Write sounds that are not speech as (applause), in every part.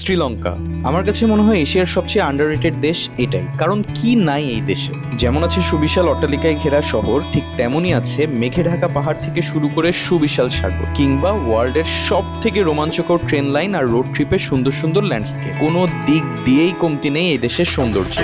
শ্রীলঙ্কা। আমার কাছে মনে হয় এশিয়ার সবচেয়ে আন্ডাররেটেড দেশ এটাই। কারণ কি নাই এই দেশে? যেমন আছে সুবিশাল অট্টালিকায় ঘেরা শহর, ঠিক তেমনই আছে মেঘে ঢাকা পাহাড় থেকে শুরু করে সুবিশাল সাগর, কিংবা ওয়ার্ল্ডের সব থেকে রোমাঞ্চকর ট্রেন লাইন আর রোড ট্রিপের সুন্দর সুন্দর ল্যান্ডস্কেপ কোনো দিক দিয়েই কমতি নেই এই দেশের সৌন্দর্য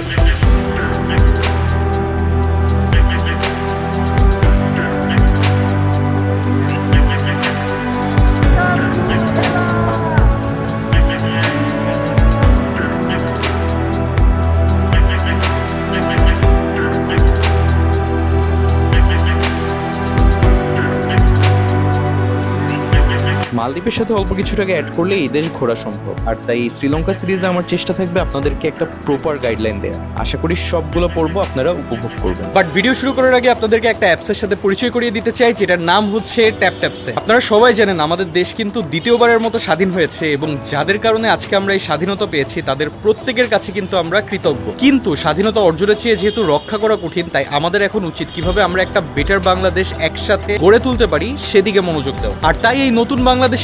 মালদ্বীপের সাথে অল্প কিছু টাকা অ্যাড করলে এই দেশ ঘোরা সম্ভব। আর তাই শ্রীলঙ্কা সিরিজে আমার চেষ্টা থাকবে আপনাদেরকে একটা প্রপার গাইডলাইন দেওয়া আশা করি সবগুলো পড়ব আপনারা উপভোগ করবেন। বাট ভিডিও শুরু করার আগে আপনাদেরকে একটা অ্যাপসের সাথে পরিচয় করিয়ে দিতে চাই, যেটার নাম হচ্ছে ট্যাপ ট্যাপসে আপনারা সবাই জানেন, আমাদের দেশ কিন্তু দ্বিতীয়বারের মতো স্বাধীন হয়েছে এবং যাদের কারণে আজকে আমরা এই স্বাধীনতা পেয়েছি, তাদের প্রত্যেকের কাছে কিন্তু আমরা কৃতজ্ঞ। কিন্তু স্বাধীনতা অর্জনের চেয়ে যেহেতু রক্ষা করা কঠিন, তাই আমাদের এখন উচিত কীভাবে আমরা একটা বেটার বাংলাদেশ একসাথে গড়ে তুলতে পারি, সেদিকে মনোযোগ দেওয়া আর তাই এই নতুন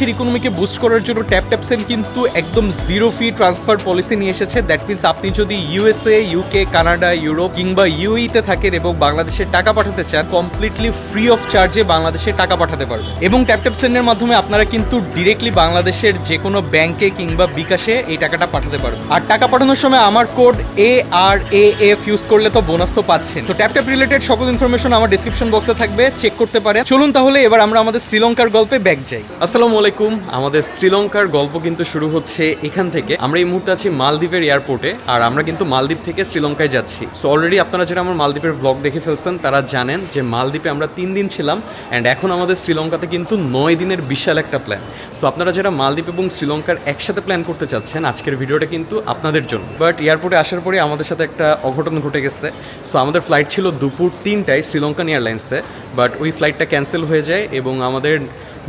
বাংলাদেশের ইকোনমিকে বুস্ট করার জন্য ট্যাপ ট্যাপসেন কিন্তু একদম জিরো ফি ট্রান্সফার পলিসি নিয়ে এসেছে। দ্যাট মিনস আপনি যদি ইউএসএ ইউকে কানাডা ইউরোপ কিংবা ইউই তে থাকেন এবং বাংলাদেশে টাকা পাঠাতে চান কমপ্লিটলি ফ্রি অফ চার্জে বাংলাদেশে টাকা পাঠাতে পারবেন। এবং ট্যাপ ট্যাপ সেন্ডের মাধ্যমে আপনারা কিন্তু ডিরেক্টলি বাংলাদেশের যে কোনো ব্যাংকে কিংবা বিকাশে এই টাকাটা পাঠাতে পারবেন। আর টাকা পাঠানোর সময় আমার code A R A F use করলে তো বোনাস তো পাচ্ছেন। তো ট্যাপ ট্যাপ রিলেটেড সকল ইনফরমেশন আমার ডিসক্রিপশন বক্সে থাকবে। চেক করতে পারেন। চলুন তাহলে এবার আমরা আমাদের শ্রীলঙ্কার গল্পে ব্যাক যাই। আসসালামু আলাইকুম। আমাদের শ্রীলঙ্কার গল্প কিন্তু শুরু হচ্ছে এখান থেকে। আমরা এই মুহূর্তে আছি মালদ্বীপের এয়ারপোর্টে, আর আমরা কিন্তু মালদ্বীপ থেকে শ্রীলঙ্কায় যাচ্ছি। সো অলরেডি আপনারা যারা আমার মালদ্বীপের ব্লগ দেখে ফেলছেন, তারা জানেন যে মালদ্বীপে আমরা তিন দিন ছিলাম অ্যান্ড এখন আমাদের শ্রীলঙ্কাতে কিন্তু নয় দিনের বিশাল একটা প্ল্যান সো আপনারা যারা মালদ্বীপ এবং শ্রীলঙ্কার একসাথে প্ল্যান করতে চাচ্ছেন, আজকের ভিডিওটা কিন্তু আপনাদের জন্য। বাট এয়ারপোর্টে আসার পরে আমাদের সাথে একটা অঘটন ঘটে গেছে। সো আমাদের ফ্লাইট ছিল দুপুর তিনটায় শ্রীলঙ্কান এয়ারলাইন্সে বাট ওই ফ্লাইটটা ক্যান্সেল হয়ে যায় এবং আমাদের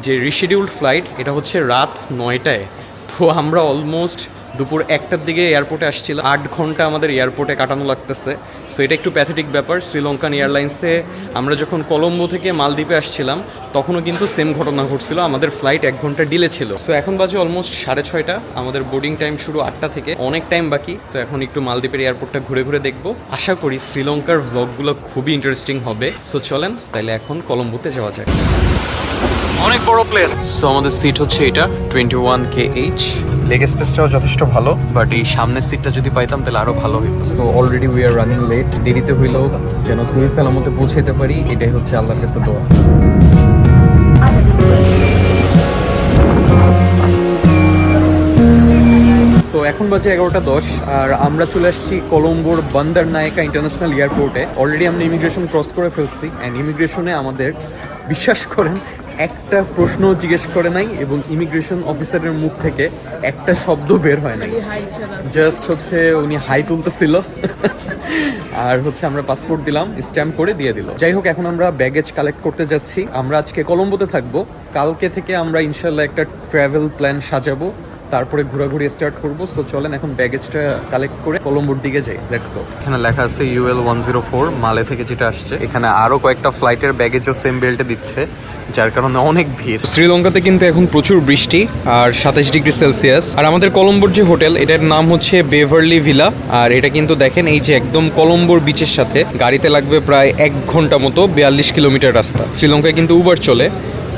যে রিশিডিউল্ড ফ্লাইট এটা হচ্ছে রাত নয়টায়। তো আমরা অলমোস্ট দুপুর একটার দিকে এয়ারপোর্টে আসছিলাম। আট ঘণ্টা আমাদের এয়ারপোর্টে কাটানো লাগতেছে। সো এটা একটু প্যাথেটিক ব্যাপার। শ্রীলঙ্কান এয়ারলাইন্সে আমরা যখন কলম্বো থেকে মালদ্বীপে আসছিলাম, তখনও কিন্তু সেম ঘটনা ঘটছিল। আমাদের ফ্লাইট এক ঘণ্টা ডিলে ছিল। সো এখন বাজে অলমোস্ট সাড়ে ছয়টা। আমাদের বোর্ডিং টাইম শুরু আটটা থেকে। অনেক টাইম বাকি। তো এখন একটু মালদ্বীপের এয়ারপোর্টটা ঘুরে ঘুরে দেখব। আশা করি শ্রীলঙ্কার ভ্লগগুলো খুবই ইন্টারেস্টিং হবে। সো চলেন তাহলে এখন কলম্বোতে যাওয়া যায় অনেক বড় প্লেন সো আমাদের সিট হচ্ছে এটা twenty one K H leg স্পেসটাও যথেষ্ট ভালো বাট এই সামনের সিটটা যদি পাইতাম, তাহলে আরও ভালো হতো so already we are running late দেরিতে হইলেও যেন সহি সালামতে পৌঁছাইতে পারি, এটাই হচ্ছে আল্লাহর কাছে দোয়া। সো এখন বাজে এগারোটা দশ, আর আমরা চলে আসছি কলম্বোর বান্দার নায়কা ইন্টারন্যাশনাল এয়ারপোর্টে অলরেডি আমরা ইমিগ্রেশন ক্রস করে ফেলছি অ্যান্ড ইমিগ্রেশনে আমাদের বিশ্বাস করেন একটা প্রশ্ন জিজ্ঞেস করে নাই এবং ইমিগ্রেশন অফিসারের মুখ থেকে একটা শব্দ বের হয় নাই। জাস্ট হচ্ছে উনি হাই তুলতেছিল। আর হচ্ছে আমরা পাসপোর্ট দিলাম স্ট্যাম্প করে দিয়ে দিল। যাই হোক এখন আমরা ব্যাগেজ কালেক্ট করতে যাচ্ছি। আমরা আজকে কলম্বোতে থাকব। কালকে থেকে আমরা ইনশাল্লাহ একটা ট্রাভেল প্ল্যান সাজাবো। তারপরে ঘোরাঘুরি স্টার্ট করব। সো চলেন এখন ব্যাগেজটা কালেক্ট করে কলম্বোর দিকে যাই। লেটস গো এখানে লেখা আছে ইউএল ওয়ান জিরো ফোর মালে থেকে যেটা আসছে। এখানে আরও কয়েকটা ফ্লাইটের ব্যাগেজও সেম বেল্টে দিচ্ছে যার কারণে অনেক ভিড়। শ্রীলঙ্কাতে কিন্তু এখন প্রচুর বৃষ্টি আর সাতাশ ডিগ্রি সেলসিয়াস। আর আমাদের কলম্বোর যে হোটেল এটার নাম হচ্ছে বেভারলি ভিলা। আর এটা কিন্তু দেখেন এই যে একদম কলম্বোর বিচের সাথে গাড়িতে লাগবে প্রায় এক ঘণ্টা মতো বিয়াল্লিশ কিলোমিটার রাস্তা। শ্রীলঙ্কায় কিন্তু উবার চলে।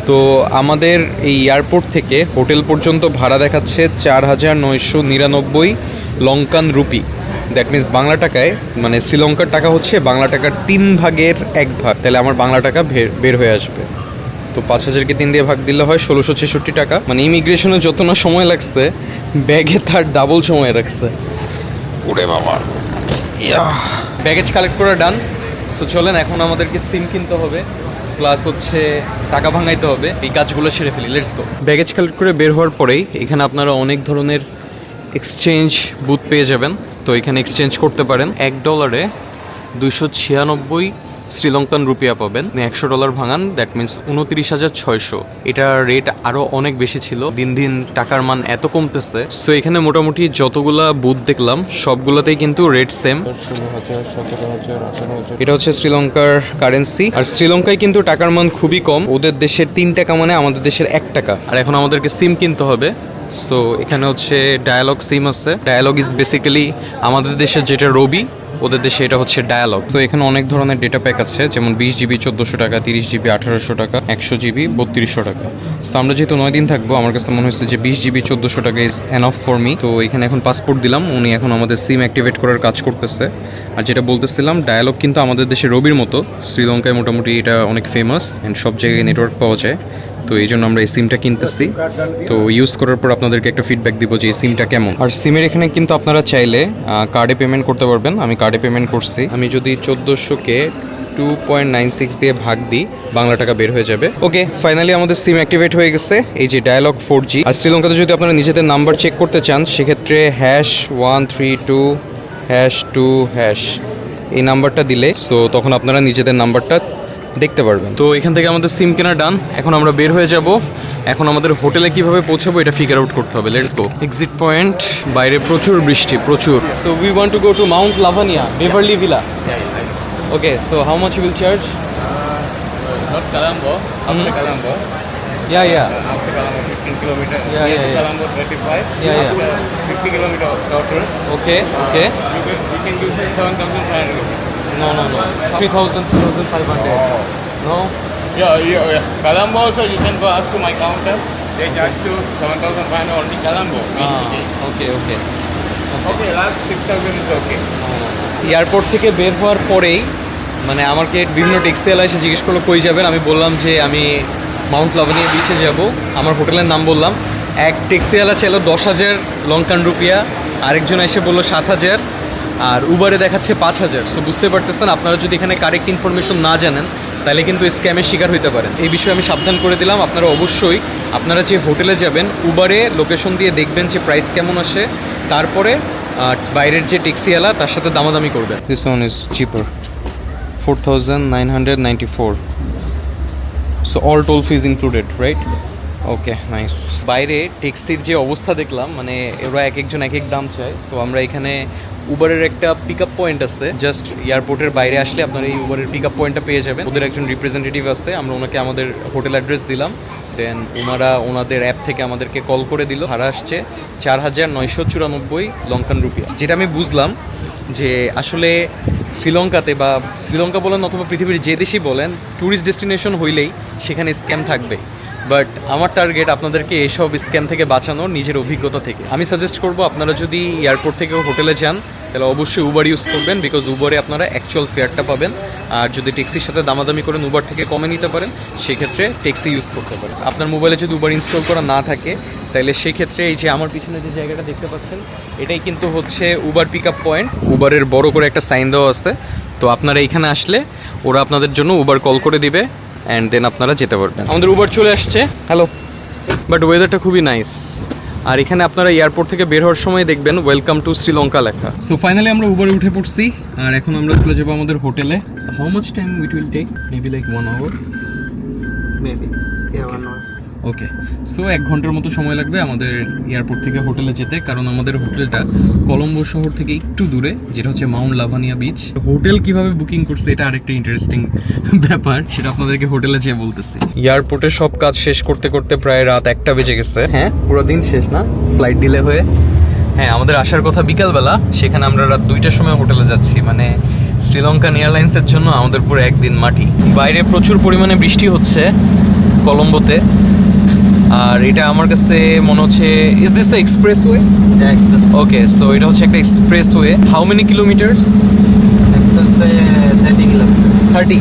তো আমাদের এই এয়ারপোর্ট থেকে হোটেল পর্যন্ত ভাড়া দেখাচ্ছে চার হাজার নয়শো নিরানব্বই Lankan rupee. That means Bangla টাকায় মানে শ্রীলঙ্কার টাকা হচ্ছে বাংলা টাকার তিন ভাগের এক ভাগ। তাহলে আমার বাংলা টাকা বের- হয়ে আসবে। তো পাঁচ হাজারকে তিন দিয়ে ভাগ দিলে হয় ষোলোশো ছেষট্টি টাকা। মানে ইমিগ্রেশনে যত না সময় লাগছে ব্যাগে তার ডাবল সময় রাখছে। ওরে বাবা। ব্যাগেজ কালেক্ট করা ডান সো চলেন এখন আমাদেরকে সিম কিনতে হবে। প্লাস হচ্ছে টাকা ভাঙাইতে হবে। এই কাজগুলো সেরে ফেলি। লেটস গো ব্যাগেজ কালেক্ট করে বের হওয়ার পরেই এখানে আপনারা অনেক ধরনের এক্সচেঞ্জ বুথ পেয়ে যাবেন। তো এখানে এক্সচেঞ্জ করতে পারেন। এক ডলারে দুশো ছিয়ানব্বই শ্রীলঙ্কান রুপিয়া পাবেন। একশো ডলার ভাঙান দ্যাট মিনস উনত্রিশ হাজার ছয়শো। এটার রেট আরও অনেক বেশি ছিল। দিন দিন টাকার মান এত কমতেছে। সো এখানে মোটামুটি যতগুলা বুথ দেখলাম, সবগুলোতেই কিন্তু রেট সেম এটা হচ্ছে শ্রীলঙ্কার কারেন্সি আর শ্রীলঙ্কায় কিন্তু টাকার মান খুবই কম। ওদের দেশের তিন টাকা মানে আমাদের দেশের এক টাকা। আর এখন আমাদেরকে সিম কিনতে হবে। সো এখানে হচ্ছে ডায়ালগ সিম আছে। ডায়ালগ ইজ বেসিক্যালি আমাদের দেশের যেটা রবি ওদের দেশে এটা হচ্ছে ডায়ালগ তো এখানে অনেক ধরনের ডেটা প্যাক আছে, যেমন বিশ জিবি চোদ্দোশো টাকা, তিরিশ জিবি আঠারোশো টাকা, একশো জিবি বত্রিশশো টাকা। সো আমরা যেহেতু নয় দিন থাকব, আমার কাছে মনে হচ্ছে যে বিশ জিবি চোদ্দোশো টাকা ইজ এনফ ফর মি তো এখানে এখন পাসপোর্ট দিলাম, উনি এখন আমাদের সিম অ্যাক্টিভেট করার কাজ করতেছে। আর যেটা বলতেছিলাম ডায়ালগ কিন্তু আমাদের দেশে রবির মতো। শ্রীলঙ্কায় মোটামুটি এটা অনেক ফেমাস অ্যান্ড সব জায়গায় নেটওয়ার্ক পাওয়া যায়। তো এই জন্য আমরা এই সিমটা কিনতেছি। তো ইউজ করার পর আপনাদেরকে একটা ফিডব্যাক দিব যে এই সিমটা কেমন। আর সিমের এখানে কিন্তু আপনারা চাইলে কার্ডে পেমেন্ট করতে পারবেন। আমি কার্ডে পেমেন্ট করছি। আমি যদি চোদ্দোশোকে টু পয়েন্ট নাইন সিক্স দিয়ে ভাগ দিই বাংলা টাকা বের হয়ে যাবে। ওকে ফাইনালি আমাদের সিম অ্যাক্টিভেট হয়ে গেছে। এই যে ডায়ালগ ফোর জি আর শ্রীলঙ্কাতে যদি আপনারা নিজেদের নাম্বার চেক করতে চান সেক্ষেত্রে hash one three two hash two hash এই নাম্বারটা দিলে সো তখন আপনারা নিজেদের নাম্বারটা দেখতে পারবেন তো এখান থেকে আমাদের সিম কেনা ডান এখন আমরা বের হয়ে যাব এখন আমাদের হোটেলে কীভাবে পৌঁছাবো এটা ফিগার আউট করতে হবে লেটস গো এক্সিট পয়েন্ট বাইরে প্রচুর বৃষ্টি প্রচুর so we want to go to Mount Lavinia Beverly Villa okay so how much will charge Not Colombo, after Colombo. After Colombo, 15 kilometer. Yeah, yeah, yeah. Colombo, 35. Yeah, yeah. 50 kilometer total. Okay okay You can, you can use 7,500 rupees. No no no 3000 3500 no Yeah, yeah, yeah. Colombo also you can go up to my counter. They charge to 7,500 only Colombo. Okay okay Okay, Okay, last 6,000 is okay. Airport থেকে বের হওয়ার পরেই মানে আমাকে বিভিন্ন textile এসে জিজ্ঞেস করল কই যাবেন? আমি বললাম যে আমি মাউন্ট লাভানিয়া বিচে যাব। আমার হোটেলের নাম বললাম। এক টেক্সটাইলা চাইলো দশ হাজার লঙ্কান রুপিয়া। আরেকজন এসে বলল সাত হাজার। আর উবারে দেখাচ্ছে পাঁচ হাজার। সো বুঝতে পারতেছেন, আপনারা যদি এখানে কারেক্ট ইনফরমেশন না জানেন, তাহলে কিন্তু স্ক্যামের শিকার হইতে পারেন। এই বিষয়ে আমি সাবধান করে দিলাম, আপনারা অবশ্যই, আপনারা যে হোটেলে যাবেন উবারে লোকেশন দিয়ে দেখবেন যে প্রাইস কেমন আসে, তারপরে বাইরের যে ট্যাক্সিওয়ালা, তার সাথে দামাদামি করবেন। This one is cheaper four thousand nine hundred ninety four so all toll fees included right okay nice বাইরে ট্যাক্সির যে অবস্থা দেখলাম মানে ওরা এক একজন এক এক দাম চায়। তো আমরা এখানে উবারের একটা পিক আপ পয়েন্ট আছে। জাস্ট এয়ারপোর্টের বাইরে আসলে আপনারা এই উবারের পিক আপ পয়েন্টটা পেয়ে যাবেন। ওদের একজন রিপ্রেজেন্টেটিভ আছে, আমরা ওনাকে আমাদের হোটেল অ্যাড্রেস দিলাম। দেন ওনারা ওনাদের অ্যাপ থেকে আমাদেরকে কল করে দিল। ভাড়া আসছে চার হাজার নয়শো চুরানব্বই লঙ্কান রুপিয়া। যেটা আমি বুঝলাম যে আসলে শ্রীলঙ্কাতে বা শ্রীলঙ্কা বলেন অথবা পৃথিবীর যে দেশই বলেন ট্যুরিস্ট ডেস্টিনেশন হইলেই সেখানে স্ক্যাম থাকবে। বাট আমার টার্গেট আপনাদেরকে এসব স্ক্যাম থেকে বাঁচানো নিজের অভিজ্ঞতা থেকে। আমি সাজেস্ট করব আপনারা যদি এয়ারপোর্ট থেকে হোটেলে যান, তাহলে অবশ্যই উবার ইউজ করবেন বিকজ উবারে আপনারা অ্যাকচুয়াল ফেয়ারটা পাবেন। আর যদি ট্যাক্সির সাথে দামাদামি করেন উবার থেকে কমে নিতে পারেন, সেক্ষেত্রে ট্যাক্সি ইউজ করতে পারেন। আপনার মোবাইলে যদি উবার ইনস্টল করা না থাকে, তাহলে সেক্ষেত্রে এই যে আমার পিছনে যে জায়গাটা দেখতে পাচ্ছেন, এটাই কিন্তু হচ্ছে উবার পিক আপ পয়েন্ট উবারের বড় করে একটা সাইন দেওয়া আছে। তো আপনারা এইখানে আসলে ওরা আপনাদের জন্য উবার কল করে দিবে। অ্যান্ড দেন আপনারা যেতে পারবেন। আমাদের উবার চলে আসছে। হ্যালো বাট ওয়েদারটা খুবই নাইস আর এখানে আপনারা এয়ারপোর্ট থেকে বের হওয়ার সময় দেখবেন ওয়েলকাম টু শ্রীলঙ্কা লেখা। সো ফাইনালি আমরা উবারে উঠে পড়ছি আর এখন আমরা চলে যাব আমাদের হোটেলে। How much time it will take maybe like one hour Maybe. Okay so এক ঘণ্টার মতো সময় লাগবে আমাদের এয়ারপোর্ট থেকে হোটেলে যেতে, কারণ আমাদের হোটেলটা কলম্বো শহর থেকে একটু দূরে, যেটা হচ্ছে মাউন্ট লাভানিয়া বিচ হোটেল কীভাবে বুকিং করছে, এটা আরেকটা ইন্টারেস্টিং ব্যাপার, সেটা আপনাদেরকে হোটেলে যেয়ে বলতেছি। এয়ারপোর্টে সব কাজ শেষ করতে করতে প্রায় রাত একটা বেজে গেছে। হ্যাঁ পুরো দিন শেষ না? ফ্লাইট ডিলে হয়ে। হ্যাঁ আমাদের আসার কথা বিকালবেলা, সেখানে আমরা রাত দুইটার সময় হোটেলে যাচ্ছি। মানে শ্রীলঙ্কান এয়ারলাইন্সের জন্য আমাদের পুরো একদিন মাটি। বাইরে প্রচুর পরিমাণে বৃষ্টি হচ্ছে কলম্বোতে। আর এটা আমার কাছে মনে হচ্ছে is this expressway okay so এটা হচ্ছে একটা expressway how many kilometres just 30 kilometers. Thirty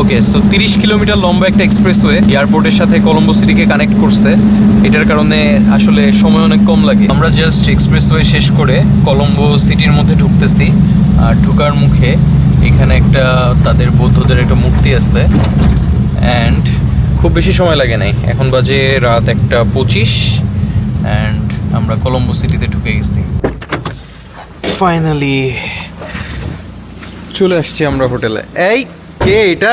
okay so তিরিশ কিলোমিটার লম্বা একটা এক্সপ্রেসওয়ে এয়ারপোর্টের সাথে কলম্বো সিটিকে কানেক্ট করছে। এটার কারণে আসলে সময় অনেক কম লাগে। আমরা জাস্ট এক্সপ্রেসওয়ে শেষ করে কলম্বো সিটির মধ্যে ঢুকতেছি। আর ঢুকার মুখে এখানে একটা তাদের বৌদ্ধদের একটা মূর্তি আছে। অ্যান্ড খুব বেশি সময় লাগে নাই। এখন বাজে রাত একটা পঁচিশ অ্যান্ড আমরা কলম্বো সিটিতে ঢুকে গেছি। ফাইনালি চলে আসছি আমরা হোটেলে। এই, কে এটা?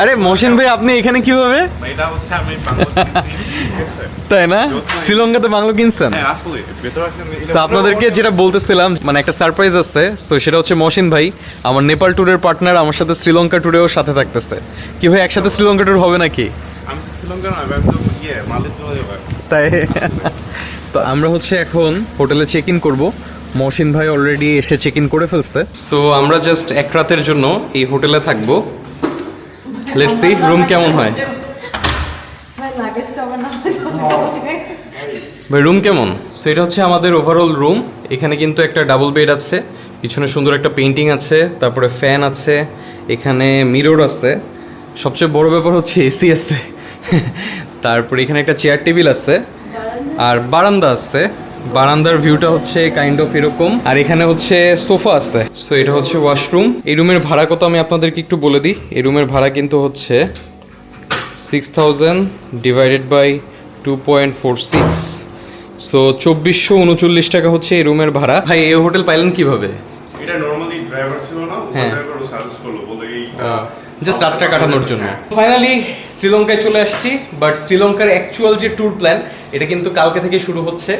আরে মহসিন ভাই আপনি এখানে কীভাবে? এটা হচ্ছে আমি (laughs) তাই না? শ্রীলঙ্কাতে বাংলো কিনছেন? হ্যাঁ আপনাদেরকে যেটা বলতেছিলাম মানে একটা সারপ্রাইজ আছে তো সেটা হচ্ছে মহসিন ভাই আমার নেপাল ট্যুরের পার্টনার আমার সাথে শ্রীলঙ্কা ট্যুরেও সাথে থাকতেছে। কি ভাই একসাথে শ্রীলঙ্কা ট্যুর হবে নাকি? ইয়ে তাই? তো আমরা হচ্ছে এখন হোটেলে চেক ইন করব। মহসিন ভাই অলরেডি এসে চেক ইন করে ফেলছে। সো আমরা জাস্ট এক রাতের জন্য এই হোটেলে থাকব। লেটস সি রুম কেমন হয়? ভাই রুম কেমন? সো এটা হচ্ছে আমাদের ওভারঅল রুম এখানে কিন্তু একটা ডাবল বেড আছে পিছনে সুন্দর একটা পেন্টিং আছে তারপরে ফ্যান আছে এখানে মিরর আছে। সবচেয়ে বড় ব্যাপার হচ্ছে এসি আছে। তারপরে এখানে একটা চেয়ার টেবিল আছে। আর বারান্দা আছে। বারান্দার ভিউটা হচ্ছে কাইন্ড অফ এরকম। আর এখানে হচ্ছে সোফা আছে। সো এটা হচ্ছে ওয়াশরুম এই রুমের ভাড়া কত আমি আপনাদেরকে একটু বলে দিই। এই রুমের ভাড়া কিন্তু হচ্ছে six thousand divided by two point four six so চব্বিশশো উনচল্লিশ টাকা হচ্ছে এই রুমের ভাড়া। ভাই এই হোটেল পাইলেন কীভাবে? এটা নর্মালি ড্রাইভার ছিল না হ্যাঁ। সার্ভিস করল বলে এই জাস্ট রাতটা কাটানোর জন্য। ফাইনালি শ্রীলঙ্কায় চলে আসছি বাট শ্রীলঙ্কার অ্যাকচুয়াল যে ট্যুর প্ল্যান এটা কিন্তু কালকে থেকে শুরু হচ্ছে।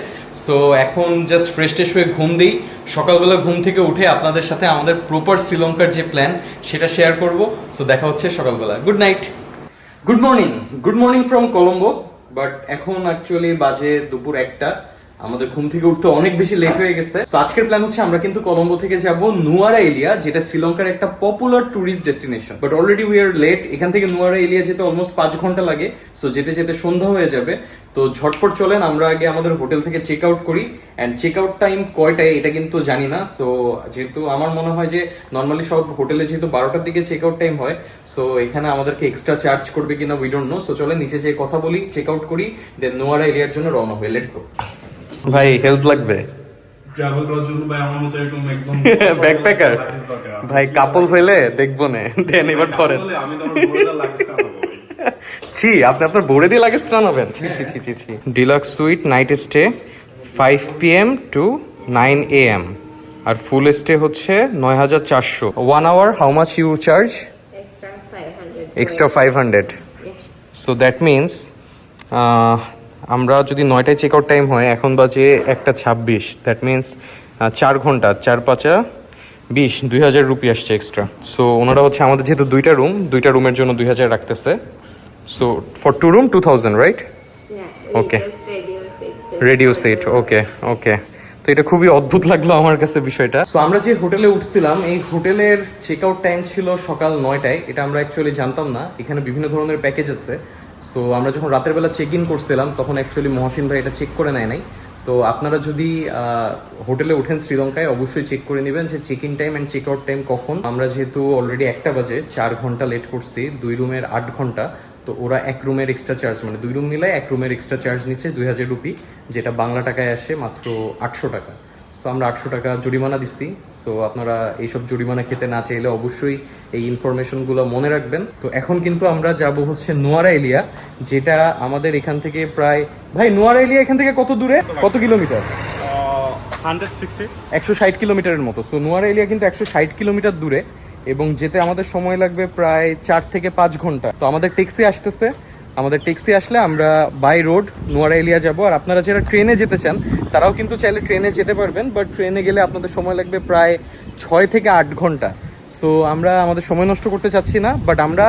সো এখন জাস্ট ফ্রেশ ট্রেশ হয়ে ঘুম দিই। সকালবেলা ঘুম থেকে উঠে আপনাদের সাথে আমাদের প্রপার শ্রীলঙ্কার যে প্ল্যান সেটা শেয়ার করব। সো দেখা হচ্ছে সকালবেলা। Good night good morning good morning from Colombo but এখন অ্যাকচুয়ালি বাজে দুপুর একটা। আমাদের ঘুম থেকে উঠতে অনেক বেশি লেট হয়ে গেছে। তো আজকের প্ল্যান হচ্ছে আমরা কিন্তু কলম্বো থেকে যাব নুয়ারা এলিয়া, যেটা শ্রীলঙ্কার একটা popular tourist destination but already we are late এখান থেকে নুয়ারা এলিয়া যেতে অলমোস্ট পাঁচ ঘণ্টা লাগে। সো যেতে যেতে সন্ধ্যা হয়ে যাবে। তো ঝটপট চলেন, আমরা আগে আমাদের হোটেল থেকে চেক আউট করি। অ্যান্ড চেক আউট টাইম কয়টায়, এটা কিন্তু জানি না। সো যেহেতু আমার মনে হয় যে নর্মালি সব হোটেলে যেহেতু বারোটার দিকে চেক আউট টাইম হয় সো এখানে আমাদেরকে এক্সট্রা চার্জ করবে কিনা উই ডোন্ট নো সো চলে নিচে যেয়ে কথা বলি চেক আউট করি দেন নোয়ারা এরিয়ার জন্য রওনা হই। লেটস গো ভাই হেল্প লাগবে? ট্রাভেল করার জন্য ভাই আমার মতো এরকম একদম (laughs) ব্যাকপ্যাকার ভাই কাপল হইলে দেখব না (laughs) দেন এবার ধরেন আমি তো আমার লাগছে (laughs) ছি আপনি আপনার বোর্ডে দিয়ে লাগেজ হবেন ছি ছি ছি ছি ছি। Deluxe suite night stay five P M to nine A M R full stay হচ্ছে নয় হাজার চারশো। One hour how much you charge extra five hundred so that means আমরা যদি নয়টায় চেক আউট টাইম হয় এখন বাজে একটা ছাব্বিশ। দ্যাট মিনস চার ঘণ্টা চার পাঁচা বিশ দুই হাজার রুপি আসছে এক্সট্রা সো ওনারা হচ্ছে আমাদের যেহেতু দুইটা রুম দুইটা রুমের জন্য দুই হাজার রাখতেছে। So for two room two thousand right set radio set okay okay তো এটা খুবই অদ্ভুত লাগল আমার কাছে বিষয়টা। তো আমরা যে হোটেলে উঠছিলাম এই হোটেলের চেক আউট টাইম ছিল সকাল নয়টায়। এটা আমরা অ্যাকচুয়ালি জানতাম না। এখানে বিভিন্ন ধরনের প্যাকেজ আছে। সো আমরা যখন রাতের বেলা চেক ইন করছিলাম, তখন অ্যাকচুয়ালি মহসিন ভাই এটা চেক করে নেয় নাই। তো আপনারা যদি হোটেলে ওঠেন শ্রীলঙ্কায়, অবশ্যই চেক করে নেবেন যে check in time and check out time কখন। আমরা যেহেতু অলরেডি একটা বাজে, চার ঘণ্টা লেট করছি, দুই রুমের আট ঘণ্টা, তো ওরা এক রুমের এক্সট্রা চার্জ মানে দুই রুম মিলায় এক রুমের এক্সট্রা চার্জ নিচ্ছে দুই হাজার রুপি, যেটা বাংলা টাকায় আসে মাত্র আটশো টাকা। সো আমরা আটশো টাকা জরিমানা দিচ্ছি। সো আপনারা এইসব জরিমানা খেতে না চাইলে অবশ্যই এই ইনফরমেশনগুলো মনে রাখবেন। তো এখন কিন্তু আমরা যাব হচ্ছে নোয়ারা এলিয়া যেটা আমাদের এখান থেকে প্রায় ভাই নোয়ারা এলিয়া এখান থেকে কত দূরে? কত কিলোমিটার? একশো ষাট কিলোমিটারের মতো। সো নোয়ারা এলিয়া কিন্তু একশো ষাট কিলোমিটার দূরে এবং যেতে আমাদের সময় লাগবে প্রায় চার থেকে পাঁচ ঘণ্টা। তো আমাদের ট্যাক্সি আসতেছে। আমাদের ট্যাক্সি আসলে আমরা বাই রোড, নোয়ারা এলিয়া যাব। আর আপনারা যারা ট্রেনে যেতে চান, তারাও কিন্তু চাইলে ট্রেনে যেতে পারবেন বাট ট্রেনে গেলে আপনাদের সময় লাগবে প্রায় ছয় থেকে আট ঘণ্টা। সো আমরা আমাদের সময় নষ্ট করতে চাচ্ছি না বাট আমরা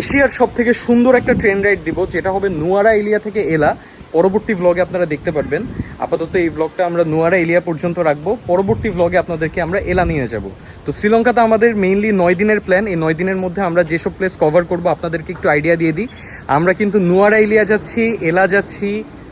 এশিয়ার সব থেকে সুন্দর একটা ট্রেন রাইড দিব, যেটা হবে নোয়ারা এলিয়া থেকে এলা। পরবর্তী ব্লগে আপনারা দেখতে পারবেন। আপাতত এই ব্লগটা আমরা নোয়ারা এলিয়া পর্যন্ত রাখব। পরবর্তী ব্লগে আপনাদেরকে আমরা এলা নিয়ে যাব। তো শ্রীলঙ্কাতে আমাদের মেইনলি নয় দিনের প্ল্যান এই নয় দিনের মধ্যে আমরা যেসব প্লেস কভার করব, আপনাদেরকে একটু আইডিয়া দিয়ে দিই। আমরা কিন্তু নোয়ারা এলিয়া যাচ্ছি, এলা যাচ্ছি,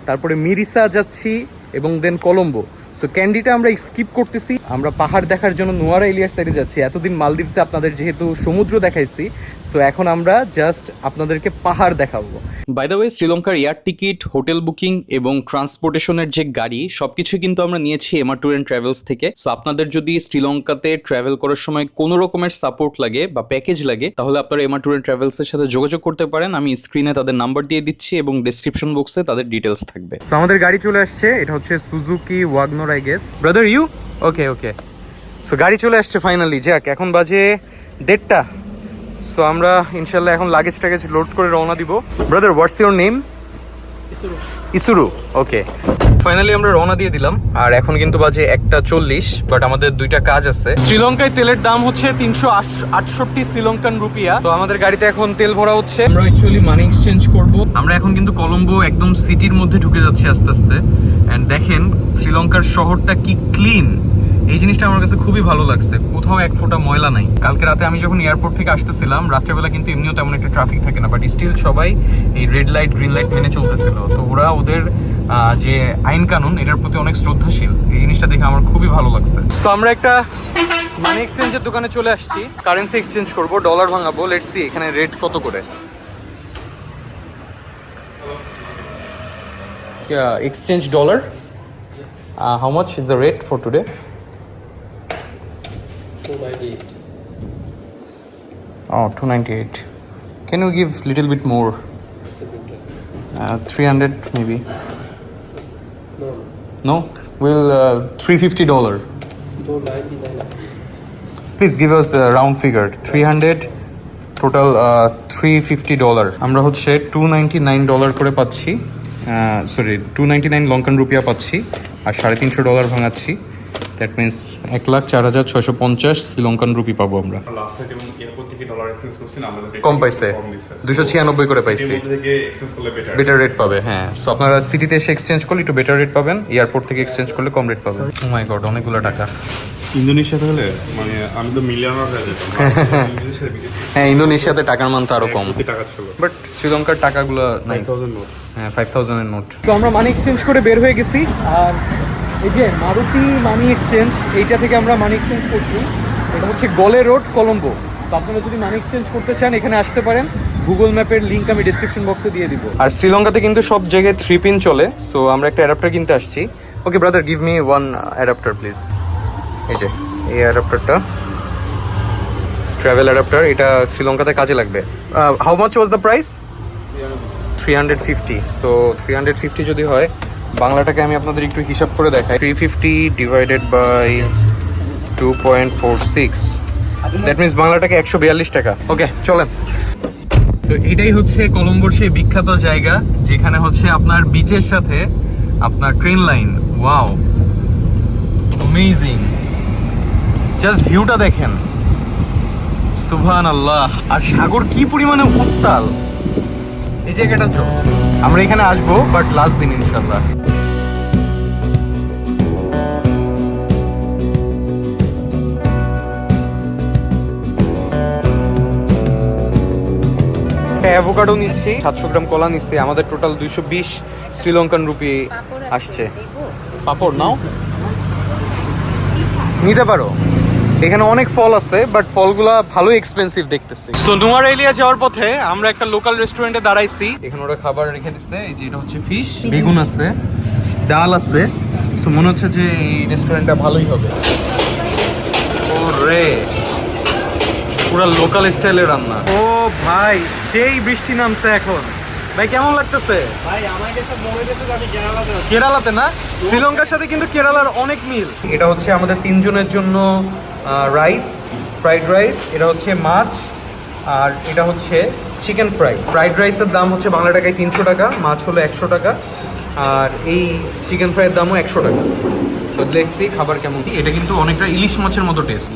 তারপরে মিরিসা যাচ্ছি এবং দেন কলম্বো। সো ক্যান্ডিটা আমরা স্কিপ করতেছি। আমরা পাহাড় দেখার জন্য নোয়ারা এলিয়ার সাইডে যাচ্ছি। এতদিন মালদ্বীপসে আপনাদের যেহেতু সমুদ্র দেখাইছি সো এখন আমরা জাস্ট আপনাদেরকে পাহাড় দেখাবো। বাই দ্য ওয়ে শ্রীলঙ্কার এয়ার টিকিট হোটেল বুকিং এবং ট্রান্সপোর্টেশনের যে গাড়ি সবকিছু কিন্তু আমরা নিয়েছি এমার ট্যুর অ্যান্ড ট্রাভেলস থেকে। সো আপনাদের যদি শ্রীলঙ্কাতে ট্রাভেল করার সময় কোনো রকমের সাপোর্ট লাগে বা প্যাকেজ লাগে তাহলে আপনারা এমআর ট্যুর অ্যান্ড ট্রাভেলসের সাথে যোগাযোগ করতে পারেন। আমি স্ক্রিনে তাদের নাম্বার দিয়ে দিচ্ছি এবং ডেসক্রিপশন বক্সে তাদের ডিটেলস থাকবে। সো আমাদের গাড়ি চলে আসছে। এটা হচ্ছে Suzuki Wagon R I guess brother you okay okay so গাড়ি চলে আসছে ফাইনালি যাক, এখন বাজে দেড়টা। সো আমরা ইনশাল্লাহ এখন লাগেজ টাগেজ লোড করে রওনা দিব। Brother what's your name Isuru okay finally আমরা রওনা দিয়ে দিলাম আর এখন কিন্তু বাজে একটা চল্লিশ বাট আমাদের দুইটা কাজ আছে। শ্রীলঙ্কায় তেলের দাম হচ্ছে তিনশো আটষট্টি শ্রীলঙ্কান রুপিয়া। তো আমাদের গাড়িতে এখন তেল ভরা হচ্ছে। আমরা অ্যাকচুয়ালি মানি এক্সচেঞ্জ করব। আমরা এখন কিন্তু কলম্বো একদম সিটির মধ্যে ঢুকে যাচ্ছি আস্তে আস্তে। অ্যান্ড দেখেন শ্রীলঙ্কার শহরটা কি ক্লিন এই জিনিসটা আমার কাছে খুবই ভালো লাগছে। কোথাও এক ফোঁটা ময়লা নাই। কালকে রাতে আমি যখন এয়ারপোর্ট থেকে আসতেছিলাম রাত্রেবেলা কিন্তু এমনিও তেমন একটা ট্রাফিক থাকে না বাট স্টিল সবাই এই রেড লাইট গ্রিন লাইট মেনে চলতেছিল। তো ওরা ওদের যে আইন কানুন এটার প্রতি অনেক শ্রদ্ধাশীল। এই জিনিসটা দেখে আমার খুবই ভালো লাগছে। তো আমরা একটা মানি এক্সচেঞ্জের দোকানে চলে আসছি। কারেন্সি এক্সচেঞ্জ করব ডলার ভাঙাবো। লেটস সি এখানে রেট কত করে। Yeah, exchange dollar. Uh, how much is the rate Oh, 298. Can you give little bit more? Uh, 300 maybe. No. No? Will uh, 350 dollar. 299. Please give us a round figure. 300 total three fifty dollar আমরা হচ্ছে two ninety nine dollar করে পাচ্ছি sorry two ninety nine Lankan রুপিয়া পাচ্ছি আর সাড়ে তিনশো dollar ভাঙাচ্ছি that means এক লাখ চার হাজার ছয়শো পঞ্চাশ শ্রীলঙ্কান রুপি পাবো আমরা থেকে ডলার এক্সচেঞ্জ আমাদের কম পাইছে। দুশো ছিয়ানব্বই করে পাইছি। সিটির মধ্যে থেকে এক্সচেঞ্জ করলে বেটার রেট পাবে হ্যাঁ। সো আপনারা সিটিতে এসে এক্সচেঞ্জ করলে একটু বেটার রেট পাবেন এয়ারপোর্ট থেকে এক্সচেঞ্জ করলে কম রেট পাবেন। ও মাই গড অনেকগুলো টাকা। ইন্দোনেশিয়াতে হলে মানে আমি তো মিলিয়নার হয়ে যেতাম। (laughs) হ্যাঁ ইন্দোনেশিয়াতে টাকার মান তো আরও কম। টাকা বাট শ্রীলঙ্কার টাকাগুলো নাইস 5000 নোট হ্যাঁ ফাইভ থাউজেন্ডের নোট তো আমরা মানি এক্সচেঞ্জ করে বের হয়ে গেছি। আর এই যে মারুতি মানি এক্সচেঞ্জ এইটা থেকে আমরা মানি এক্সচেঞ্জ করছি। এটা হচ্ছে গলে রোড কলম্বো। তো আপনারা যদি মানি এক্সচেঞ্জ করতে চান, এখানে আসতে পারেন। গুগল ম্যাপের লিঙ্ক আমি ডিসক্রিপশন বক্সে দিয়ে দিব। আর শ্রীলঙ্কাতে কিন্তু সব জায়গায় থ্রি পিন চলে সো আমরা একটা অ্যাডাপ্টার কিনতে আসছি। Okay brother give me one adapter please এই যে, এই অ্যাডাপ্টারটা ট্রাভেল অ্যাডাপ্টার এটা শ্রীলঙ্কাতে কাজে লাগবে। How much was the price three hundred fifty so three hundred fifty যদি হয়, বাংলাটাকে আমি আপনাদের একটু হিসাব করে দেখাই। Three fifty divided by two point four six that means বাংলাটাকে একশো বিয়াল্লিশ টাকা। ওকে চলেন। তো এটাই হচ্ছে কলম্বোর সেই বিখ্যাত জায়গা, যেখানে হচ্ছে আপনার বিচের সাথে আপনার train line wow amazing just ভিউটা দেখেন। সুবহান আল্লাহ আর সাগর কি পরিমাণে উত্তাল। এই জায়গাটা জোস। আমরা এখানে আসব বাট লাস্ট দিন ইনশাল্লাহ অ্যাভোকাডো নিচ্ছি সাতশো গ্রাম কলা নিচ্ছি আমাদের টোটাল দুইশো বিশ শ্রীলঙ্কান রুপি আসছে। পাপড় নাও। নিতে পারো। এখানে অনেক ফল আছে বাট ফলগুলা ভালো এক্সপেন্সিভ দেখতেছি। সো নুয়ার এলিয়া যাওয়ার পথে আমরা একটা লোকাল রেস্টুরেন্টে দাঁড়াইছি। এখানে ওরা খাবার রেখে দিচ্ছে এই যে এটা হচ্ছে ফিশ বেগুন আছে ডাল আছে। সো মনে হচ্ছে যে এই রেস্টুরেন্টটা ভালোই হবে। ও রে পুরো লোকাল স্টাইলের রান্না। ও ভাই সেই বৃষ্টি নামছে এখন। ভাই কেমন লাগতেছে? ভাই আমার কাছে মনে হচ্ছে আমি কেরালাতে কেরালাতে না? শ্রীলঙ্কার সাথে কিন্তু কেরালার অনেক মিল। এটা হচ্ছে আমাদের তিনজনের জন্য রাইস ফ্রাইড রাইস এটা হচ্ছে মাছ আর এটা হচ্ছে চিকেন ফ্রাই ফ্রাইড রাইসের দাম হচ্ছে বাংলা টাকায় তিনশো টাকা মাছ হলো একশো টাকা আর এই চিকেন ফ্রাইয়ের দামও একশো টাকা। তো দেখছি খাবার কেমন। এটা কিন্তু অনেকটা ইলিশ মাছের মতো টেস্ট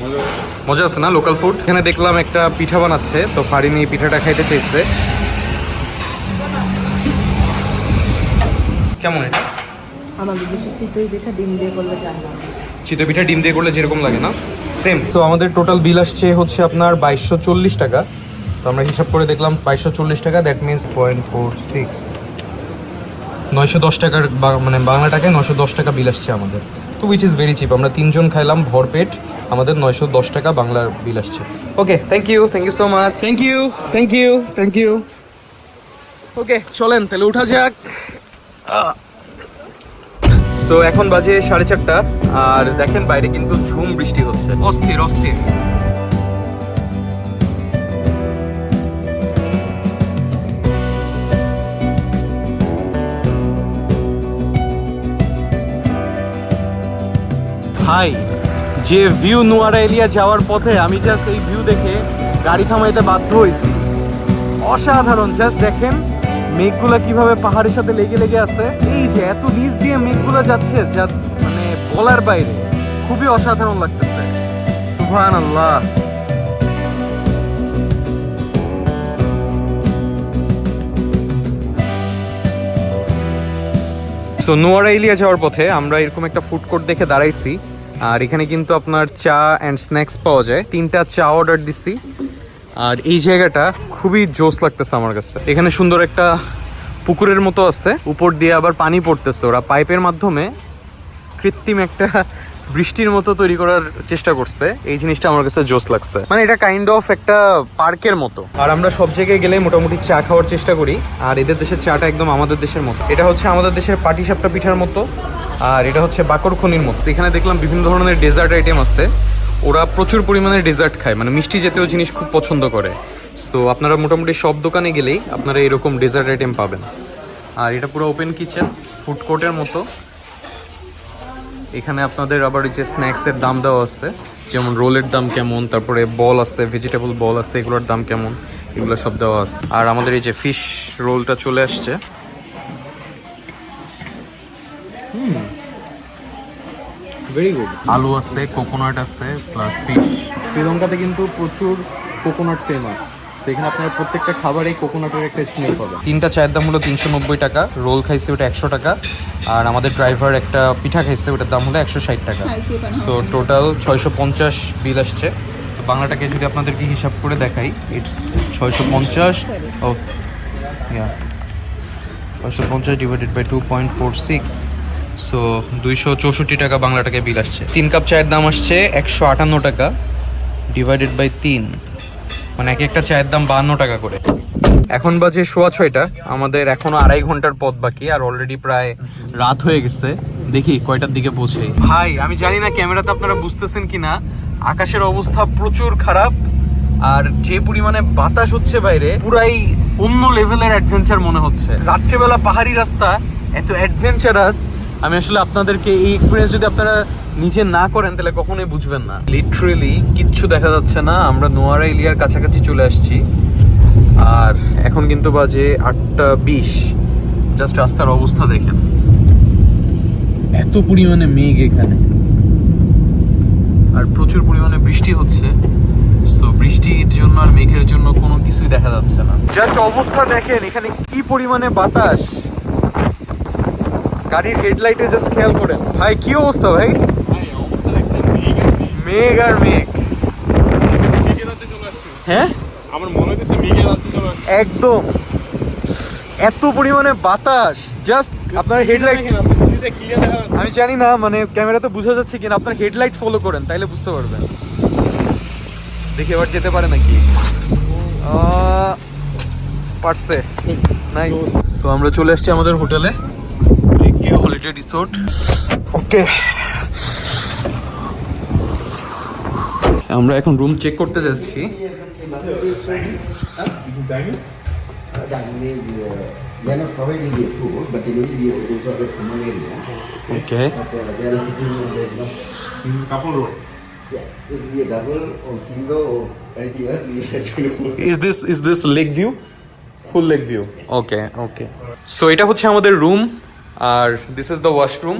মজা আছে না লোকাল ফুড এখানে দেখলাম একটা পিঠা বানাচ্ছে তো ফারিনি পিঠাটা খাইতে চাইছে। কেমন এটা? আমাদের দেশে চিতই পিঠা ডিম দিয়ে করলে চিতই পিঠা ডিম দিয়ে করলে যেরকম লাগে না সেম তো আমাদের টোটাল বিল আসছে হচ্ছে আপনার বাইশশো চল্লিশ টাকা। তো আমরা হিসাব করে দেখলাম বাইশশো চল্লিশ টাকা that means point four six নয়শো দশ টাকার মানে বাংলা টাকায় নয়শো দশ টাকা বিল আসছে আমাদের। তো উইচ ইজ ভেরি চিপ আমরা তিনজন খাইলাম ভরপেট আমাদের নয়শো দশ টাকা বাংলার বিল আসছে। Okay thank you thank you so much thank you thank you thank you okay চলেন তাহলে উঠা যাক। সো এখন বাজে সাড়ে চারটা আর দেখেন বাইরে কিন্তু ঝুম বৃষ্টি হচ্ছে। অস্থির অস্থির। হাই যে ভিউ নোয়ারা এরিয়া যাওয়ার পথে আমি জাস্ট এই ভিউ দেখে গাড়ি থামাইতে বাধ্য হয়েছি অসাধারণ জাস্ট দেখেন মেঘগুলো কীভাবে পাহাড়ের সাথে লেগে লেগে আছে। এই যে এত নিচ দিয়ে মেঘগুলো যাচ্ছে, যা মানে বলার বাইরে, খুবই অসাধারণ লাগতেছে। সুবহান আল্লাহ সো নোয়ারা এলিয়া যাওয়ার পথে আমরা এরকম একটা ফুড কোর্ট দেখে দাঁড়াইছি। আর এখানে কিন্তু আপনার চা অ্যান্ড স্ন্যাক্স পাওয়া যায়। তিনটা চা অর্ডার দিছি। আর এই জায়গাটা খুবই জোস লাগতেছে আমার কাছে। এখানে সুন্দর একটা পুকুরের মতো আছে। উপর দিয়ে আবার পানি পড়তেছে। ওরা পাইপের মাধ্যমে কৃত্রিম একটা বৃষ্টির মতো তৈরি করার চেষ্টা করছে। এই জিনিসটা আমার কাছে জোস লাগছে। মানে এটা কাইন্ড অফ একটা পার্কের মতো। আর আমরা সব জায়গায় গেলে মোটামুটি চা খাওয়ার চেষ্টা করি। আর এদের দেশের চাটা একদম আমাদের দেশের মতো। এটা হচ্ছে আমাদের দেশের পাটিসাপটা পিঠার মতো। আর এটা হচ্ছে বাকর খনির মতো। এখানে দেখলাম বিভিন্ন ধরনের ডেজার্ট আইটেম আছে। ওরা প্রচুর পরিমাণে ডেজার্ট খায়। মানে মিষ্টি জাতীয় জিনিস খুব পছন্দ করে। সো আপনারা মোটামুটি সব দোকানে গেলেই আপনারা এরকম ডেজার্ট আইটেম পাবেন। আর এটা পুরো ওপেন কিচেন ফুড কোর্টের মতো। এখানে আপনাদের আবার যে স্ন্যাক্সের দাম দেওয়া আছে, যেমন রোলের দাম কেমন, তারপরে বল আছে ভেজিটেবল বল আছে, এগুলোর দাম কেমন, এগুলো সব দেওয়া আছে। আর আমাদের এই যে ফিশ রোলটা চলে আসছে। আলু আছে কোকোনাট আছে প্লাস ফিশ শ্রীলঙ্কাতে কিন্তু প্রচুর কোকোনাট ফেমাস সেখানে আপনারা প্রত্যেকটা খাবারেই কোকোনাটের একটা স্মেল পাবেন। তিনটা চায়ের দাম হলো তিনশো নব্বই টাকা রোল খাইছে ওটা একশো টাকা আর আমাদের ড্রাইভার একটা পিঠা খাইছে ওটার দাম হলো একশো ষাট টাকা। সো টোটাল ছয়শো পঞ্চাশ বিল আসছে। তো বাংলাটাকে যদি আপনাদেরকে হিসাব করে দেখাই ইটস ছয়শো পঞ্চাশ ও ইয়া ছয়শো পঞ্চাশ divided by two point four six so দুইশো চৌষট্টি টাকা বাংলা টাকায় বিল আসছে। তিন কাপ চায়ের দাম আসছে একশো আটান্ন টাকা ডিভাইডেড বাই তিন মানে এক একটা চায়ের দাম বাহান্ন টাকা করে। এখন বাজে সোয়া ছয়টা, আমাদের এখনও আড়াই ঘণ্টার পথ বাকি, আর অলরেডি প্রায় রাত হয়ে গেছে। দেখি কয়টার দিকে পৌঁছে ভাই, আমি জানি না ক্যামেরাতে আপনারা বুঝতেছেন কিনা, আকাশের অবস্থা প্রচুর খারাপ, আর যে পরিমাণে বাতাস হচ্ছে বাইরে, পুরাই অন্য লেভেলের অ্যাডভেঞ্চার মনে হচ্ছে। রাত্রেবেলা পাহাড়ি রাস্তা, এত অ্যাডভেঞ্চারাস আমি আসলে আপনাদেরকে এই এক্সপিরিয়েন্স যদি আপনারা নিজে না করেন তাহলে কখনোই বুঝবেন না। লিটারেলি কিচ্ছু দেখা যাচ্ছে না। আমরা নোয়ারা এলিয়ার কাছাকাছি চলে আসছি। আর এখন কিন্তু বাজে আটটা বিশ। জাস্ট রাস্তার অবস্থা দেখেন। এত পরিমাণে মেঘ এখানে। আর প্রচুর পরিমাণে বৃষ্টি হচ্ছে। সো বৃষ্টির জন্য আর মেঘের জন্য কোনো কিছুই দেখা যাচ্ছে না। জাস্ট অবস্থা দেখেন এখানে কি পরিমাণে বাতাস। গাড়ির হেডলাইটে জাস্ট খেয়াল করেন। ভাই কি অবস্থা ভাই? মেঘ আর মেঘ। হ্যাঁ? আমার মনে হচ্ছে মেঘের রাত্রে চলে আসছে। একদম। এত পরিমাণে বাতাস। জাস্ট আপনার হেডলাইট আমি জানি না মানে ক্যামেরা তো বোঝা যাচ্ছে কিনা আপনার হেডলাইট ফলো করেন তাইলে বুঝতে পারবেন। দেখি এবার যেতে পারে নাকি? পারছে। নাইস সো আমরা চলে আসছি আমাদের হোটেলে। হলিডে রিসোর্ট ওকে আমরা এখন রুম চেক করতে যাচ্ছি। সো এটা হচ্ছে আমাদের room R this is the washroom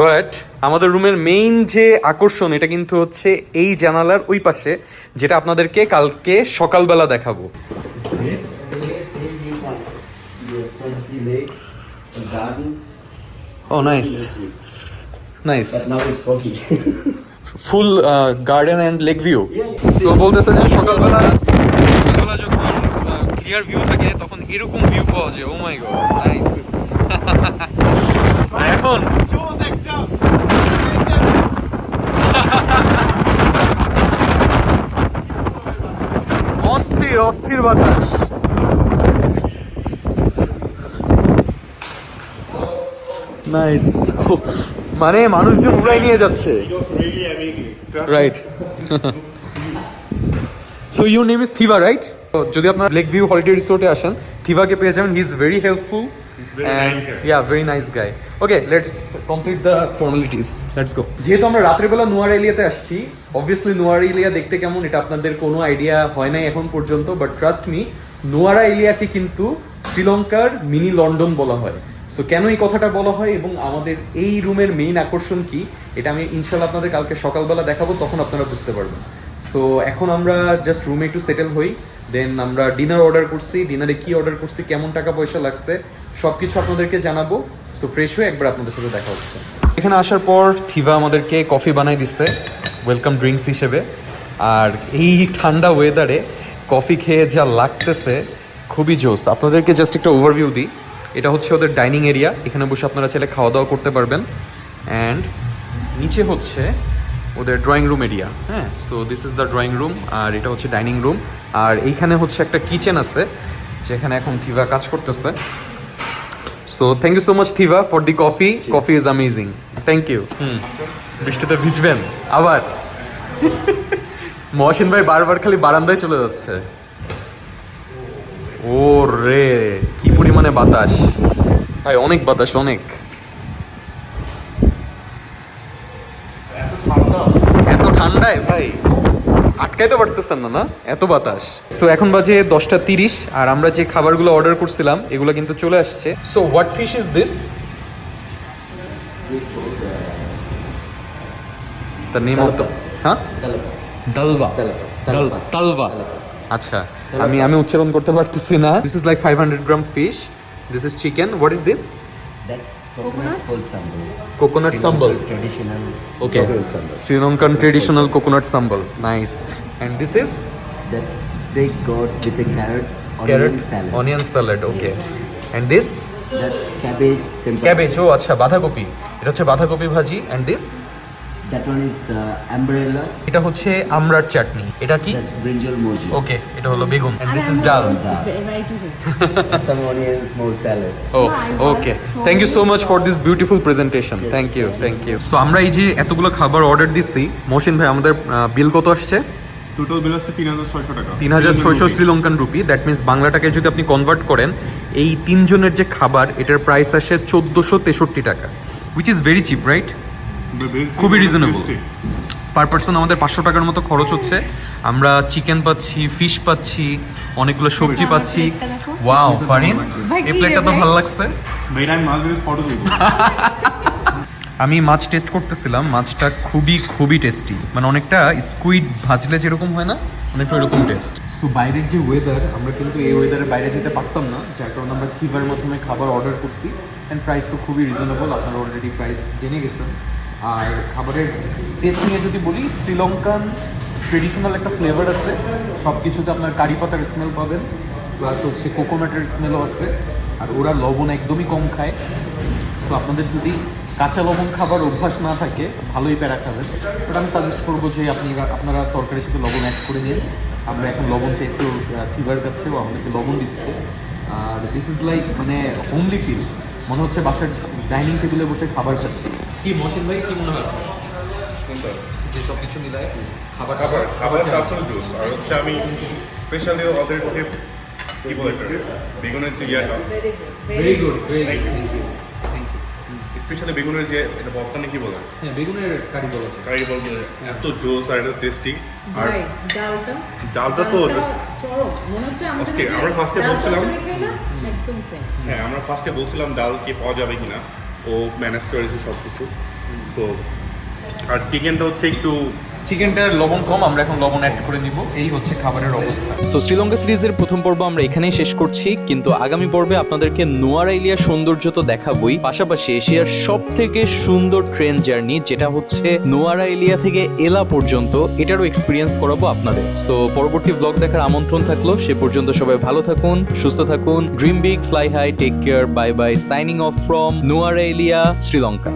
but আমাদের রুমের মেইন যে আকর্ষণ এটা কিন্তু হচ্ছে এই জানালার ওই পাশে যেটা আপনাদেরকে কালকে সকালবেলা দেখাবো। ও nice nice. Full garden and lake view তো বলতেছে যে সকালবেলা সকালবেলা যখন ক্লিয়ার ভিউ থাকে তখন এরকম ভিউ পাওয়া যায়। ও মাই গড নাইস এখন অস্থির অস্থির বাতাস। নাইস মানে মানুষজন উড়াই নিয়ে যাচ্ছে। Right so your name is Thiva right যদি আপনার লেক ভিউ হলিডে রিসোর্টে আসেন থিভাকে পেয়ে যাবেন। He is very helpful very nice guy. Yeah very nice guy okay let's complete the formalities let's go যেহেতু আমরা রাত্রেবেলা নোয়ার এলিয়াতে আসছি অবভিয়াসলি নোয়ার এলিয়া দেখতে কেমন এটা আপনাদের কোনো আইডিয়া হয় নাই এখন পর্যন্ত বাট ট্রাস্ট মি নোয়ারা এলিয়াকে কিন্তু শ্রীলঙ্কার মিনি লন্ডন বলা হয়। সো কেন এই কথাটা বলা হয় এবং আমাদের এই রুমের মেইন আকর্ষণ কি এটা আমি ইনশাল্লাহ আপনাদের কালকে সকালবেলা দেখাবো তখন আপনারা বুঝতে পারবেন। সো এখন আমরা জাস্ট রুমে একটু সেটেল হই দেন আমরা ডিনার অর্ডার করছি ডিনারে কি অর্ডার করছি কেমন টাকা পয়সা লাগছে সব কিছু আপনাদেরকে জানাব। সো ফ্রেশ হয়ে একবার আপনাদের সাথে দেখা হচ্ছে। এখানে আসার পর থিভা আমাদেরকে কফি বানাই দিচ্ছে ওয়েলকাম ড্রিঙ্কস হিসেবে। আর এই ঠান্ডা ওয়েদারে কফি খেয়ে যা লাগতেছে, খুবই জোস। আপনাদেরকে জাস্ট একটা ওভারভিউ দিই। এটা হচ্ছে ওদের ডাইনিং এরিয়া এখানে বসে আপনারা চাইলে খাওয়া দাওয়া করতে পারবেন। অ্যান্ড নিচে হচ্ছে ওদের ড্রয়িং রুম এরিয়া হ্যাঁ so this is the drawing room আর এটা হচ্ছে ডাইনিং রুম আর এইখানে হচ্ছে একটা কিচেন আছে, যেখানে এখন থিভা কাজ করতেছে। So thank you so much Thiva for the coffee coffee is amazing thank you hmm বৃষ্টিতে ভিজবেন আবার মহসিন ভাই বারবার খালি বারান্দায় চলে যাচ্ছে ও রে কি পরিমাণে বাতাস ভাই অনেক বাতাস অনেক এত ঠান্ডায় ভাই আটকাইতে পারতেছেন না না? এত বাতাস। সো এখন বাজে দশটা তিরিশ আর আমরা যে খাবারগুলো অর্ডার করছিলাম এগুলো কিন্তু চলে আসছে। So what fish is this the name of the হ্যাঁ তালবা আচ্ছা আমি আমি উচ্চারণ করতে পারতেছি না। This is like five hundred gram fish this is chicken what is this That's coconut sambal. Sambal Traditional Okay. Sri Lankan traditional coconut sambal. Nice. And this is That's steak goat with a carrot, onion carrot salad. onion salad. Okay. And this That's cabbage tempura. cabbage. Oh, আচ্ছা বাঁধাকপি এটা হচ্ছে বাঁধাকপি ভাজি and this That one is uh, এটা হচ্ছে আমরার চাটনি। এটা কি? ওকে এটা হলো বেগুন। and this is dal variety (laughs) Some onions, more oh okay thank you so much for this beautiful presentation thank you thank you so আমরা এই যে এতগুলো খাবার অর্ডার দিচ্ছি মহসিন ভাই আমাদের বিল কত আসছে? টোটাল বিল হচ্ছে তিন হাজার ছয়শো টাকা। তিন হাজার ছয়শো শ্রীলঙ্কান রুপি দ্যাট মিনস বাংলাটাকে যদি আপনি কনভার্ট করেন এই তিনজনের যে খাবার এটার প্রাইস আসে চোদ্দোশো তেষট্টি টাকা which is very cheap right খুবই রিজনেবল পার পার্সন আমাদের পাঁচশো টাকার মতো খরচ হচ্ছে। আমরা চিকেন পাচ্ছি ফিশ পাচ্ছি অনেকগুলো সবজি পাচ্ছি। ওয়াও ফারিন এই প্লেটটা তো ভালো লাগছে? আমি মাছ টেস্ট (laughs) করতেছিলাম মাছটা খুবই খুবই টেস্টি মানে অনেকটা স্কুইড ভাজলে যেরকম হয় না অনেকটা এরকম টেস্ট সো বাইরের যে ওয়েদার আমরা কিন্তু এই ওয়েদারে বাইরে যেতে পারতাম না যার কারণে আমরা কিভার মাধ্যমে খাবার অর্ডার করছি। অ্যান্ড প্রাইস তো খুবই রিজনেবল আপনারা অলরেডি প্রাইস জেনে গেছেন। আর খাবারের টেস্ট নিয়ে যদি বলি, শ্রীলঙ্কান ট্রেডিশনাল একটা ফ্লেভার আছে। সব কিছুতে আপনার কারি পাতার স্মেল পাবেন প্লাস হচ্ছে কোকোনাটের স্মেলও আছে। আর ওরা লবণ একদমই কম খায়। সো আপনাদের যদি কাঁচা লবণ খাবার অভ্যাস না থাকে, ভালোই প্যারা খাবেন। বাট আমি সাজেস্ট করব যে আপনি আপনারা তরকারির সাথে লবণ অ্যাড করে নিন। আমরা এখন লবণ চাইছি ফিভার কাছে, ও আমাদেরকে লবণ দিচ্ছে। আর দিস ইজ লাইক মানে হোমলি ফিল মনে হচ্ছে বাসার ডাইনিং টেবিলে বসে খাবার খাচ্ছি। কি মহসিন ভাই কি মনে হয়? যে সব কিছু মিলায় খাবার খাবার খাবারটা আসলে জুস আর হচ্ছে আমি স্পেশালি ওদের যে কি বলে বেগুনের যে ইয়াটা। ভেরি গুড ভেরি স্পেশালি বেগুনের যে এটা বক্তানে কি বলে? হ্যাঁ বেগুনের কারি বলা। কারি বলতে এত জোস আর এত টেস্টি আর ডালটা? ডালটা তো চরম। মনে হচ্ছে আমরা ডাল বলছিলাম- একদম সেম হ্যাঁ আমরা ফার্স্টে বলছিলাম ডাল কি পাওয়া যাবে কিনা। ও ম্যানেজ করেছে সব কিছু সো আর চিকেনটা হচ্ছে একটু চিকেনটার লবণ কম, আমরা এখন লবণ অ্যাড করে নিব। এই হচ্ছে খাবারের অবস্থা। সো শ্রীলঙ্কা সিরিজের প্রথম পর্ব আমরা এখানেই শেষ করছি, কিন্তু আগামী পর্বে আপনাদেরকে নোয়ারাইলিয়া সৌন্দর্য তো দেখাবই। পাশাপাশি এশিয়ার সব থেকে সুন্দর ট্রেন জার্নি, যেটা হচ্ছে নোয়ারাইলিয়া থেকে এলা পর্যন্ত, এটারও এক্সপিরিয়েন্স করাবো আপনাদের। সো পরবর্তী ব্লগ দেখার আমন্ত্রণ থাকল, সে পর্যন্ত সবাই ভালো থাকুন, সুস্থ থাকুন dream big fly high take care bye bye signing off from Nuwara Eliya Sri Lanka